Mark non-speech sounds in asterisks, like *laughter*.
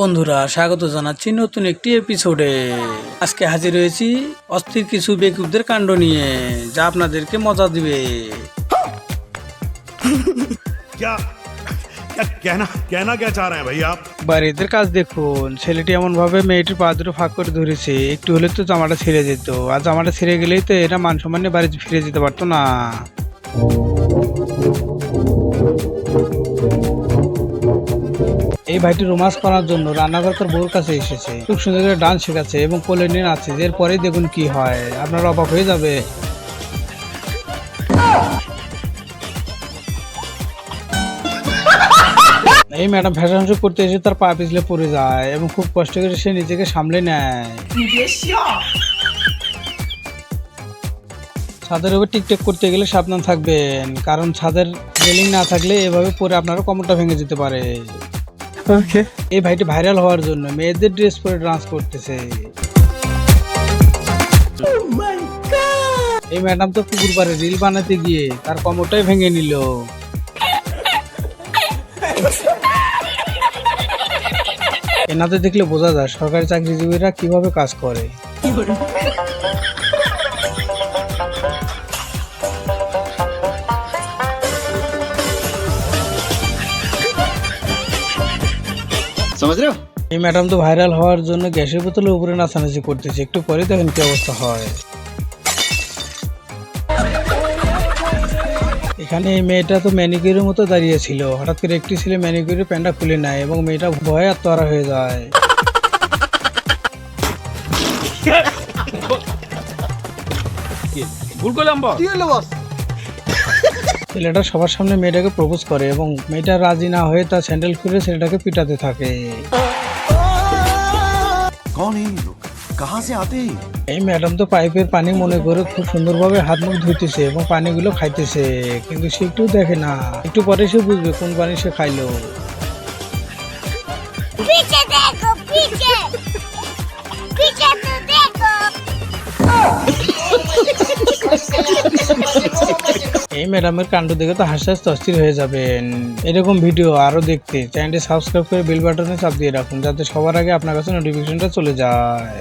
বন্ধুরা স্বাগত জানাচ্ছি নতুন একটি এপিসোডে আজকে হাজির হয়েছি অস্থির কিছু বেকুবদের কাণ্ড নিয়ে যা আপনাদেরকে মজা দিবে। বাড়িদের কাজ দেখুন ছেলেটি এমন ভাবে মেয়েটির পা দুটো ফাঁক করে ধরেছে একটু হলে তো জামাটা ছিঁড়ে যেত আর জামাটা ছিঁড়ে গেলেই তো এরা মান সম্মানে বাড়ি ফিরে যেতে পারতো না। এই ভাইটি রোমান্স করার জন্য রান্নাঘর তার বউর কাছে এসেছে। খুব সুন্দর করে ডান্স শেখাচ্ছে এবং কোলে নিয়ে নাচছে। এরপরেই দেখুন কি হয়। আপনার অবাক হয়ে যাবে। এই ম্যাডাম ফ্যাশন শো করতে এসে তার পা পিছলে পড়ে যায় এবং খুব কষ্ট করে সে নিজেকে সামলে নেয়। ছাদের উপর টিকটক করতে গেলে সাবধান থাকবেন। কারণ ছাদের রেলিং না থাকলে এভাবে পরে আপনারও কমরটা ভেঙে যেতে পারে। এই ভাইটি ভাইরাল হওয়ার জন্য মেয়েদের ড্রেস পরে ডান্স করতেছে। এই ম্যাডাম তো পুকুর পারে রিল বানাতে গিয়ে তার কমরটাই ভেঙে নিল। এনাদের দেখলে বোঝা যায় সরকারি চাকরিজীবীরা কীভাবে কাজ করে। *laughs* समझ रहे हो এই ম্যাডাম তো ভাইরাল হওয়ার জন্য গ্যাসের বোতলের উপরে নাচানাচি করতেছে একটু পরে দেখেন কি অবস্থা হয় এখানে এই মেয়েটা তো ম্যানিকিউরের মতো দাঁড়িয়ে ছিল হঠাৎ করে একটি ছেলে ম্যানিকিউরের প্যান্টটা খুলে নেয় এবং মেয়েটা ভয়ে আত্মহারা হয়ে যায় ছেলেটা সবার সামনে মেয়েটাকে প্রপোজ করে এবং মেয়েটা রাজি না হয়ে তার স্যান্ডেল খুলে ছেলেটাকে পিটাতে থাকে। এই ম্যাডাম তো পাইপের পানি মনে করে খুব সুন্দরভাবে হাত মুখ ধুইতেছে এবং পানিগুলো খাইতেছে কিন্তু সে একটু দেখে না। একটু পরে সে বুঝবে কোন পানি সে খাইলো। পিছে দেখো পিছে। পিছে তো দেখো। এই ম্যাডামের কাণ্ড দেখে তো হাসতে হাসতে অস্থির হয়ে যাবেন। এরকম ভিডিও আরও দেখতে। চ্যানেলটি সাবস্ক্রাইব করে বেল বাটনে চাপ দিয়ে রাখুন, যাতে সবার আগে আপনার কাছে নোটিফিকেশনটা চলে যায়।